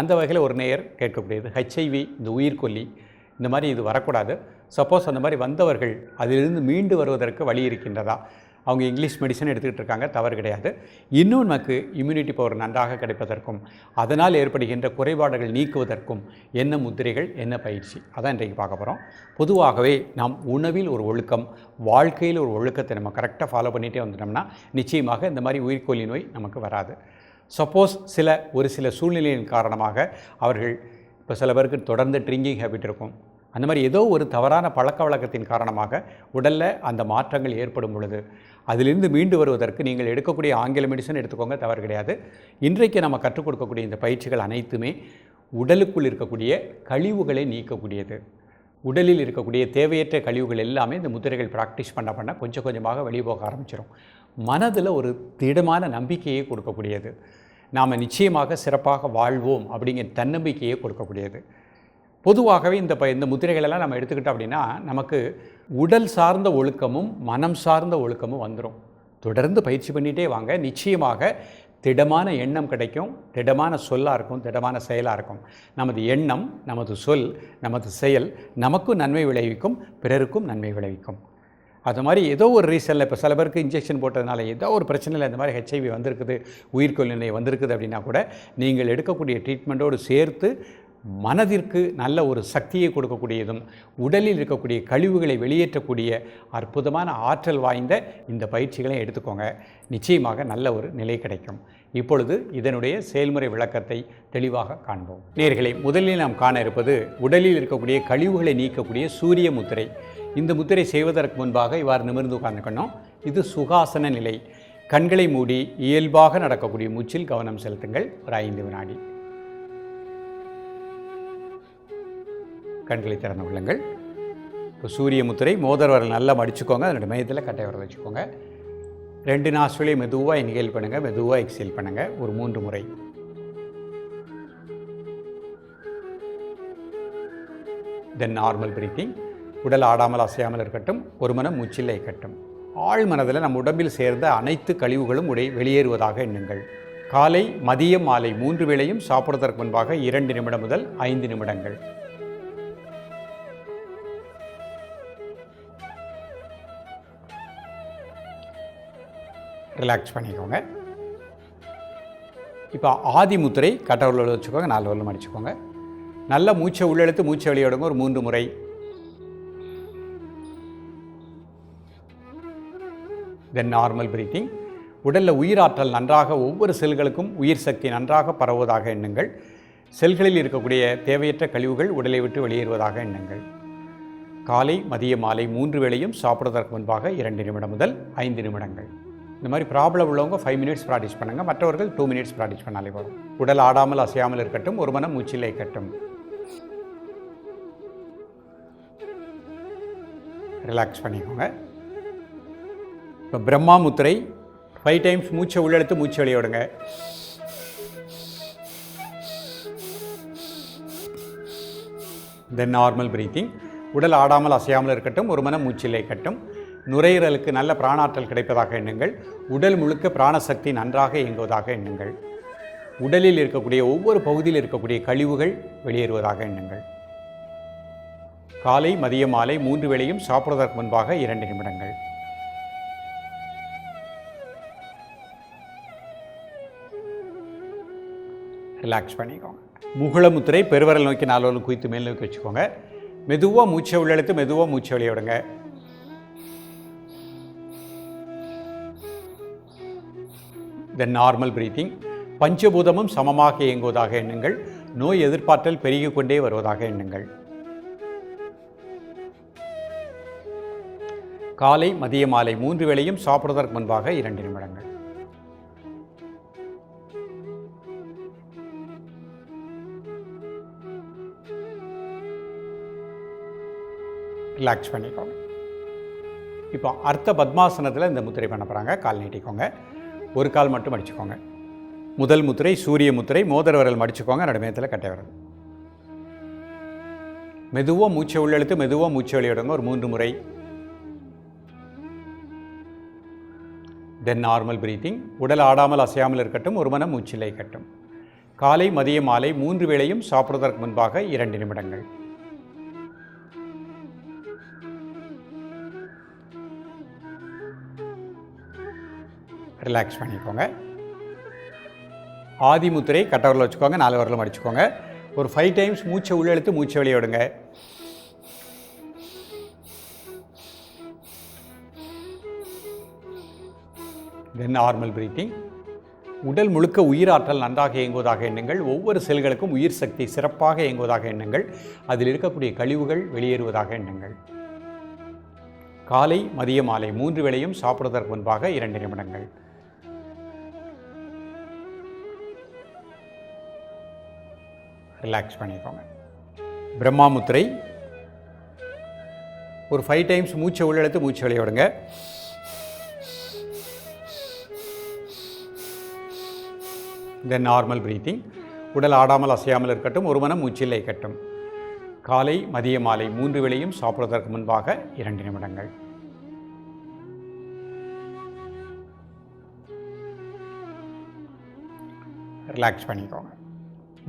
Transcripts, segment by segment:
அந்த வகையில் ஒரு நேயர் கேட்கக்கூடியது ஹெச்ஐவி இந்த உயிர்கொல்லி இந்த மாதிரி இது வரக்கூடாது. சப்போஸ் அந்த மாதிரி வந்தவர்கள் அதிலிருந்து மீண்டு வருவதற்கு வழி இருக்கின்றதா? அவங்க இங்கிலீஷ் மெடிசன் எடுத்துக்கிட்டு இருக்காங்க தவறு கிடையாது. இன்னும் நமக்கு இம்யூனிட்டி பவர் நன்றாக கிடைப்பதற்கும் அதனால் ஏற்படுகின்ற குறைபாடுகள் நீக்குவதற்கும் என்ன முத்திரைகள் என்ன பயிற்சி? அதான் இன்றைக்கு பார்க்க போகிறோம் பொதுவாகவே நாம் உணவில் ஒரு ஒழுக்கம் வாழ்க்கையில் ஒரு ஒழுக்கத்தை நம்ம கரெக்டாக ஃபாலோ பண்ணிகிட்டே வந்துட்டோம்னா நிச்சயமாக இந்த மாதிரி உயிர்கொல்லி நோய் நமக்கு வராது. சப்போஸ் சில ஒரு சில சூழ்நிலையின் காரணமாக அவர்கள் இப்போ சில பேருக்கு தொடர்ந்து ட்ரிங்கிங் ஹேபிட் இருக்கும். அந்த மாதிரி ஏதோ ஒரு தவறான பழக்க வழக்கத்தின் காரணமாக உடலில் அந்த மாற்றங்கள் ஏற்படும் பொழுது அதிலிருந்து மீண்டு வருவதற்கு நீங்கள் எடுக்கக்கூடிய ஆங்கில மெடிசன் எடுத்துக்கோங்க தவறு கிடையாது. இன்றைக்கு நம்ம கற்றுக் கொடுக்கக்கூடிய இந்த பயிற்சிகள் அனைத்துமே உடலுக்குள் இருக்கக்கூடிய கழிவுகளை நீக்கக்கூடியது. உடலில் இருக்கக்கூடிய தேவையற்ற கழிவுகள் எல்லாமே இந்த முத்திரைகள் ப்ராக்டிஸ் பண்ண பண்ண கொஞ்சம் கொஞ்சமாக வெளியே போக ஆரம்பிச்சிடும் மனதில் ஒரு திடமான நம்பிக்கையை கொடுக்கக்கூடியது. நாம் நிச்சயமாக சிறப்பாக வாழ்வோம் அப்படிங்கிற தன்னம்பிக்கையை கொடுக்கக்கூடியது. பொதுவாகவே இந்த ப இந்த முத்திரைகளெல்லாம் நம்ம எடுத்துக்கிட்டோம் அப்படின்னா நமக்கு உடல் சார்ந்த ஒழுக்கமும் மனம் சார்ந்த ஒழுக்கமும் வந்துடும் தொடர்ந்து பயிற்சி பண்ணிகிட்டே வாங்க. நிச்சயமாக திடமான எண்ணம் கிடைக்கும் திடமான சொல்லாக இருக்கும் திடமான செயலாக இருக்கும். நமது எண்ணம் நமது சொல் நமது செயல் நமக்கும் நன்மை விளைவிக்கும் பிறருக்கும் நன்மை விளைவிக்கும். அது மாதிரி ஏதோ ஒரு ரீசனில் இப்போ சில பேருக்கு இன்ஜெக்ஷன் போட்டதுனால ஏதோ ஒரு பிரச்சனையில் இந்த மாதிரி ஹெச்ஐவி வந்திருக்குது உயிர்கொல்லினை வந்திருக்குது அப்படின்னா கூட நீங்கள் எடுக்கக்கூடிய ட்ரீட்மெண்ட்டோடு சேர்த்து மனதிற்கு நல்ல ஒரு சக்தியை கொடுக்கக்கூடியதும் உடலில் இருக்கக்கூடிய கழிவுகளை வெளியேற்றக்கூடிய அற்புதமான ஆற்றல் வாய்ந்த இந்த பயிற்சிகளை எடுத்துக்கோங்க. நிச்சயமாக நல்ல ஒரு நிலை கிடைக்கும். இப்பொழுது இதனுடைய செயல்முறை விளக்கத்தை தெளிவாக காண்போம். நேர்களை முதலில் நாம் காண இருப்பது உடலில் இருக்கக்கூடிய கழிவுகளை நீக்கக்கூடிய சூரிய முத்திரை. இந்த முத்திரை செய்வதற்கு முன்பாக இவ்வாறு நிமிர்ந்து உட்கார்ந்துக்கணும். இது சுகாசன நிலை. கண்களை மூடி இயல்பாக நடக்கக்கூடிய மூச்சில் கவனம் செலுத்துங்கள். ஒரு ஐந்து வினாடி. கண்களை திறந்து கொள்ளுங்கள். இப்போ சூரிய முத்திரை மோதிர வரல் நல்லா மடிச்சுக்கோங்க. அதனுடைய மையத்தில் கட்டை வரல் வச்சுக்கோங்க. ரெண்டு நாஸ்ட்ரலையும் மெதுவாக இன்ஹேல் பண்ணுங்கள் மெதுவாக எக்ஸேல் பண்ணுங்கள் ஒரு மூன்று முறை. தென் நார்மல் பிரீத்திங் உடல் ஆடாமல் அசையாமல் இருக்கட்டும். ஒரு மனம் மூச்சில் இருக்கட்டும் ஆழ் மனதில் நம் உடம்பில் சேர்ந்த அனைத்து கழிவுகளும் உடை வெளியேறுவதாக எண்ணுங்கள். காலை மதியம் மாலை மூன்று வேளையும் சாப்பிடுவதற்கு முன்பாக இரண்டு நிமிடம் முதல் ஐந்து நிமிடங்கள். ரிலாக்ஸ் பண்ணிக்கோங்க. இப்போ ஆதி முத்திரை கட்டவரில் வச்சுக்கோங்க நாலு வரலும் அடிச்சுக்கோங்க. நல்ல மூச்சை உள்ளெழுத்து மூச்சை வெளியிடுங்க ஒரு மூன்று முறை. தென் நார்மல் பிரீத்திங் உடலில் உயிராற்றல் நன்றாக ஒவ்வொரு செல்களுக்கும் உயிர் சக்தி நன்றாக பரவுவதாக எண்ணுங்கள். செல்களில் இருக்கக்கூடிய தேவையற்ற கழிவுகள் உடலை விட்டு வெளியேறுவதாக எண்ணுங்கள். காலை மதிய மாலை மூன்று வேளையும் சாப்பிடுவதற்கு முன்பாக இரண்டு நிமிடம் முதல் ஐந்து நிமிடங்கள். இந்த மாதிரி ப்ராப்ளம் உள்ளவங்க ஃபைவ் மினிட்ஸ் ப்ராக்டிஸ் பண்ணுங்கள் மற்றவர்கள் டூ மினிட்ஸ் ப்ராக்டிஸ் பண்ணாலே போதும். உடல் ஆடாமல் அசையாமல் இருக்கட்டும் ஒரு மனம் மூச்சில் இருக்கட்டும் ரிலாக்ஸ் பண்ணிக்கோங்க. இப்போ பிரம்மா முத்திரை ஃபைவ் டைம்ஸ் மூச்சை உள்ளெடுத்து மூச்சை வெளியே தென் நார்மல் பிரீத்திங் உடல் ஆடாமல் அசையாமல் இருக்கட்டும் ஒரு மனம் மூச்சில் இருக்கட்டும் நுரையீரலுக்கு நல்ல பிராணாற்றல் கிடைப்பதாக எண்ணுங்கள். உடல் முழுக்க பிராணசக்தி நன்றாக இயங்குவதாக எண்ணுங்கள். உடலில் இருக்கக்கூடிய ஒவ்வொரு பகுதியில் இருக்கக்கூடிய கழிவுகள் வெளியேறுவதாக எண்ணுங்கள். காலை மதிய மாலை மூன்று வேளையும் சாப்பிடுவதற்கு முன்பாக இரண்டு நிமிடங்கள். ரிலாக்ஸ் பண்ணிக்கோங்க. முகுளமுத்திரை பெருவரல் நோக்கி நாலு குவித்து மேல் நோக்கி வச்சுக்கோங்க. மெதுவாக மூச்சை உள்ளெடுத்து மெதுவாக மூச்சை வெளியே தென் நார்மல் பிரீத்திங் பஞ்சபூதமும் சமமாக இயங்குவதாக எண்ணுங்கள் நோய் எதிர்பார்த்தல் பெருகி கொண்டே வருவதாக எண்ணுங்கள். காலை மதிய மாலை மூன்று வேளையும் சாப்பிடுவதற்கு முன்பாக இரண்டு நிமிடங்கள். ரிலாக்ஸ் பண்ணிக்கோங்க. இப்போ அர்த்த பத்மாசனத்தில் இந்த முத்திரை பண்ண போகிறாங்க கால் நீட்டிக்கோங்க. ஒரு கால் மட்டும் அடிச்சுக்கோங்க. முதல் முத்திரை சூரிய முத்திரை மோதிர விரல் மடிச்சுக்கோங்க நடுமயத்தில் கட்டை விரல். மெதுவாக மூச்சை உள்ளெழுத்து மெதுவாக மூச்சை வெளியிடுங்க ஒரு மூன்று முறை. தென் நார்மல் பிரீத்திங் உடல் ஆடாமல் அசையாமல் இருக்கட்டும் ஒரு மனம் மூச்சிலை கட்டும் காலை மதிய மாலை மூன்று வேளையும் சாப்பிடுவதற்கு முன்பாக இரண்டு நிமிடங்கள். ரிலாக்ஸ் பண்ணிக்கோங்க. ஆதிமுத்திரை கட்டவரில் வச்சுக்கோங்க நாலு வரலும் அடிச்சுக்கோங்க. ஒரு ஃபைவ் டைம்ஸ் மூச்சை உள்ளெழுத்து மூச்சை வெளியே விடுங்க. தென் நார்மல் பிரீத்திங் உடல் முழுக்க உயிராற்றல் நன்றாக இயங்குவதாக எண்ணுங்கள். ஒவ்வொரு செல்களுக்கும் உயிர் சக்தி சிறப்பாக இயங்குவதாக எண்ணுங்கள். அதில் இருக்கக்கூடிய கழிவுகள் வெளியேறுவதாக எண்ணுங்கள். காலை மதிய மாலை மூன்று வேளையும் சாப்பிடுவதற்கு முன்பாக இரண்டு நிமிடங்கள். ரிலாக்ஸ் பண்ணிக்கோங்க. பிரம்மா முத்திரை ஒரு ஃபைவ் டைம்ஸ் மூச்சை உள்ளெடுத்து மூச்சு வெளியே விடுங்க. தென் நார்மல் ப்ரீத்திங் உடல் ஆடாமல் அசையாமல் இருக்கட்டும் ஒரு மனம் மூச்சில்லை கட்டும் காலை மதிய மாலை மூன்று வேளையும் சாப்பிடுவதற்கு முன்பாக இரண்டு நிமிடங்கள். ரிலாக்ஸ் பண்ணிக்கோங்க.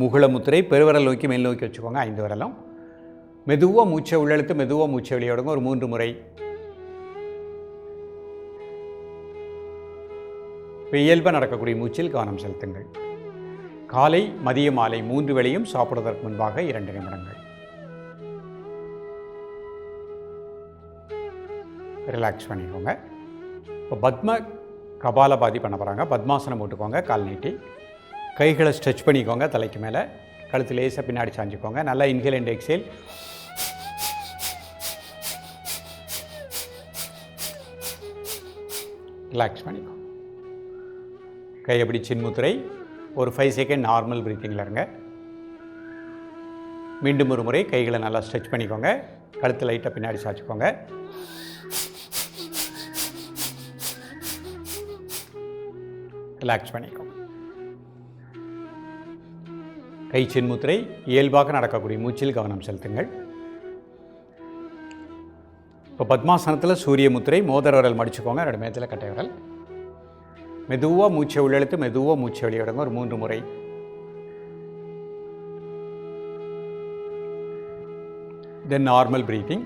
முகுளமுத்திரை பெருவரல் நோக்கி மேல் நோக்கி வச்சுக்கோங்க ஐந்து வரலும். மெதுவாக மூச்சை உள்ளெழுத்து மெதுவாக மூச்சை வெளியோடுங்க ஒரு மூன்று முறை. இயல்பாக நடக்கக்கூடிய மூச்சில் கவனம் செலுத்துங்கள். காலை மதிய மாலை மூன்று வேளையும் சாப்பிடுவதற்கு முன்பாக இரண்டு நிமிடங்கள். ரிலாக்ஸ் பண்ணிக்கோங்க. இப்போ பத்ம கபாலபாதி பண்ண போகிறாங்க பத்மாசனம் போட்டுக்கோங்க கால் நீட்டி. கைகளை ஸ்ட்ரெச் பண்ணிக்கோங்க தலைக்கு மேலே. கழுத்து லேசாக பின்னாடி சாஞ்சிக்கோங்க. நல்லா இன்ஹேல் அண்ட் எக்ஸேல் ரிலாக்ஸ் பண்ணிக்கோ. கை எப்படி சின்முத்திரை ஒரு ஃபைவ் செகண்ட் நார்மல் பிரீத்திங்கில் இருங்க. மீண்டும் ஒரு முறை கைகளை நல்லா ஸ்ட்ரெச் பண்ணிக்கோங்க. கழுத்து லைட்டாக பின்னாடி சாய்ச்சிக்கோங்க ரிலாக்ஸ் பண்ணிக்கோங்க கை சின்முத்திரை இயல்பாக நடக்கக்கூடிய மூச்சில் கவனம் செலுத்துங்கள். இப்போ பத்மாசனத்தில் சூரிய முத்திரை மோதிர விரல் மடிச்சுக்கோங்க ரெண்டு மேத்தில் கட்டை விரல். மெதுவாக மூச்சை உள்ளெழுத்து மெதுவாக மூச்சை வெளியிடுங்க ஒரு மூன்று முறை. தென் நார்மல் ப்ரீத்திங்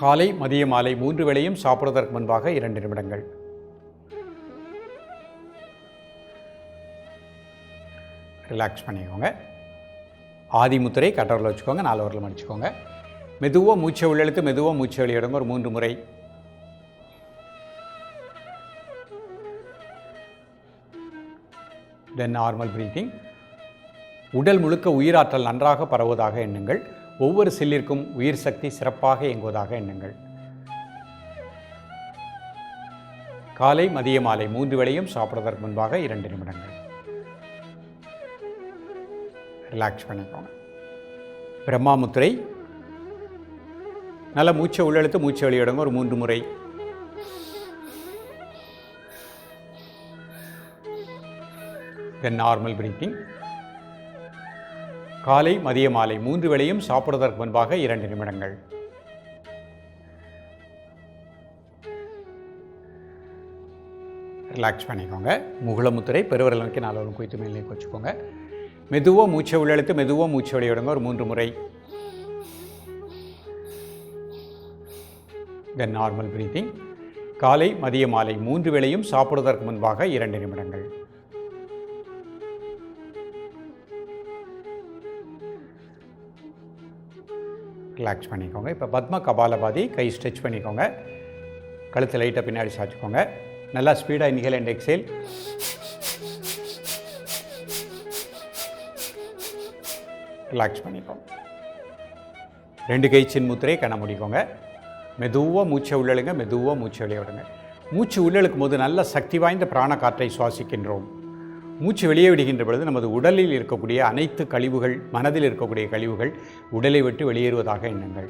காலை மதிய மாலை மூன்று வேளையும் சாப்பிடுவதற்கு முன்பாக இரண்டு நிமிடங்கள். ரிலாக்ஸ் பண்ணிக்கோங்க. ஆதிமுத்திரை கட்டவரில் வச்சுக்கோங்க நாலு வரல மடிச்சுக்கோங்க மெதுவாக மூச்சை உள்ளெழுத்து மெதுவாக மூச்சை வெளியிடுங்க ஒரு மூன்று முறை. தென் நார்மல் ப்ரீத்திங் உடல் முழுக்க உயிராற்றல் நன்றாக பரவுவதாக எண்ணுங்கள். ஒவ்வொரு செல்லிற்கும் உயிர் சக்தி சிறப்பாக இயங்குவதாக எண்ணுங்கள். காலை மதிய மாலை மூன்று வேளையும் சாப்பிடுவதற்கு முன்பாக இரண்டு நிமிடங்கள். ரிலாக்ஸ் பண்ணிக்கோங்க. பிரம்மா முத்திரை நல்லா மூச்சை உள்ளெழுத்து மூச்சை வெளியிடுங்க ஒரு மூன்று முறை. தென் நார்மல் பிரீத்திங் காலை மதிய மாலை மூன்று வேளையும் சாப்பிடுவதற்கு முன்பாக இரண்டு நிமிடங்கள். ரிலாக்ஸ் பண்ணிக்கோங்க. முகுளமுத்திரை பெருவிரல் நோக்கி நாலு குவித்து மேலே வச்சுக்கோங்க மெதுவாக மூச்சை உள்ளெழுத்து மெதுவாக மூச்சை வெளியிடுங்க ஒரு மூன்று முறை. தென் நார்மல் பிரீத்திங் காலை மதிய மாலை மூன்று வேளையும் சாப்பிடுவதற்கு முன்பாக இரண்டு நிமிடங்கள். ரிலாக்ஸ் பண்ணிக்கோங்க. இப்போ பத்ம கபாலபாதி கை ஸ்ட்ரெச் பண்ணிக்கோங்க. கழுத்து லைட்டாக பின்னாடி சாய்ச்சிக்கோங்க. நல்லா ஸ்பீடாக இன்ஹேல் அண்ட் எக்ஸேல் ரிலாக்ஸ் பண்ணிக்கோங்க. ரெண்டு கை சின் முத்திரை கண்ண முடிக்கோங்க. மெதுவாக மூச்சை உள்ளழுங்க மெதுவாக மூச்சை வெளியே விடுங்க. மூச்சு உள்ளழுக்கும் போது நல்ல சக்தி வாய்ந்த பிராண காற்றை சுவாசிக்கின்றோம். மூச்சு வெளியே விடுகின்ற பொழுது நமது உடலில் இருக்கக்கூடிய அனைத்து கழிவுகள் மனதில் இருக்கக்கூடிய கழிவுகள் உடலை விட்டு வெளியேறுவதாக எண்ணுங்கள்.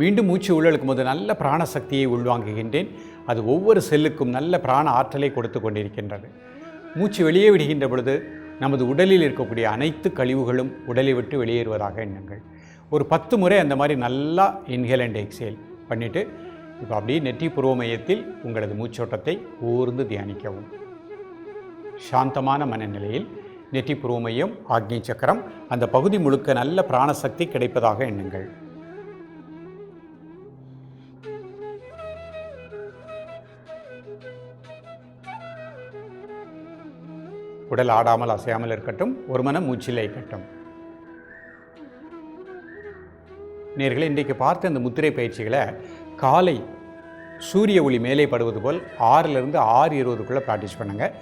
மீண்டும் மூச்சு உள்ளழுக்கும் போது நல்ல பிராண சக்தியை உள்வாங்குகின்றேன். அது ஒவ்வொரு செல்லுக்கும் நல்ல பிராண ஆற்றலை கொடுத்து கொண்டிருக்கின்றது. மூச்சு வெளியே விடுகின்ற பொழுது நமது உடலில் இருக்கக்கூடிய அனைத்து கழிவுகளும் உடலை விட்டு வெளியேறுவதாக எண்ணுங்கள். ஒரு பத்து முறை அந்த மாதிரி நல்லா இன்ஹேல் அண்ட் எக்ஸேல் பண்ணிவிட்டு இப்போ அப்படியே நெற்றி புருவ மையத்தில் உங்களது மூச்சோட்டத்தை ஊர்ந்து தியானிக்கவும். சாந்தமான மனநிலையில் நெற்றி புருவ மையம் ஆக்னி சக்கரம் அந்த பகுதி முழுக்க நல்ல பிராணசக்தி கிடைப்பதாக எண்ணுங்கள். உடல் ஆடாமல் அசையாமல் இருக்கட்டும் ஒரு மனம் மூச்சில் இருக்கட்டும் நேர்களை இன்றைக்கு பார்த்த இந்த முத்திரை பயிற்சிகளை காலை சூரிய ஒளி மேலே படுவது போல் ஆறிலிருந்து ஆறு இருபதுக்குள்ளே ப்ராக்டிஸ் பண்ணுங்கள்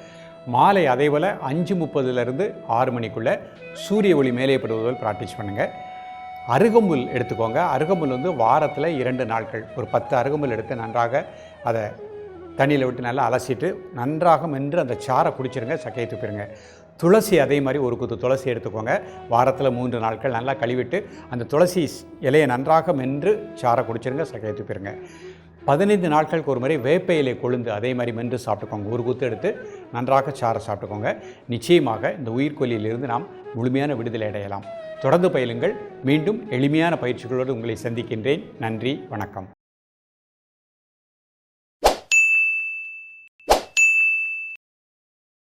மாலை அதே போல் அஞ்சு முப்பதுலேருந்து ஆறு மணிக்குள்ளே சூரிய ஒளி மேலே படுவது போல் ப்ராக்டிஸ் பண்ணுங்கள் அருகம்புல் எடுத்துக்கோங்க. அருகம்புல் வந்து வாரத்தில் இரண்டு நாட்கள். ஒரு பத்து அருகம்புல் எடுத்து நன்றாக அதை தண்ணியில் விட்டு நல்லா அலசிட்டு நன்றாக மென்று அந்த சாறை குடிச்சிருங்க சக்கையை துப்பிடுங்க துளசி அதே மாதிரி ஒரு குத்து துளசி எடுத்துக்கோங்க. வாரத்தில் மூன்று நாட்கள் நல்லா கழுவிட்டு அந்த துளசி இலையை நன்றாக மென்று சாறை குடிச்சிருங்க சக்கையை துப்பிடுங்க பதினைந்து நாட்களுக்கு ஒரு முறை வேப்ப இலை கொழுந்து அதே மாதிரி மென்று சாப்பிட்டுக்கோங்க. ஒரு குத்து எடுத்து நன்றாக சாறை சாப்பிட்டுக்கோங்க. நிச்சயமாக இந்த உயிர்கொல்லியிலிருந்து நாம் முழுமையான விடுதலை அடையலாம். தொடர்ந்து பயிலுங்கள். மீண்டும் எளிமையான பயிற்சிகளோடு உங்களை சந்திக்கின்றேன். நன்றி வணக்கம்.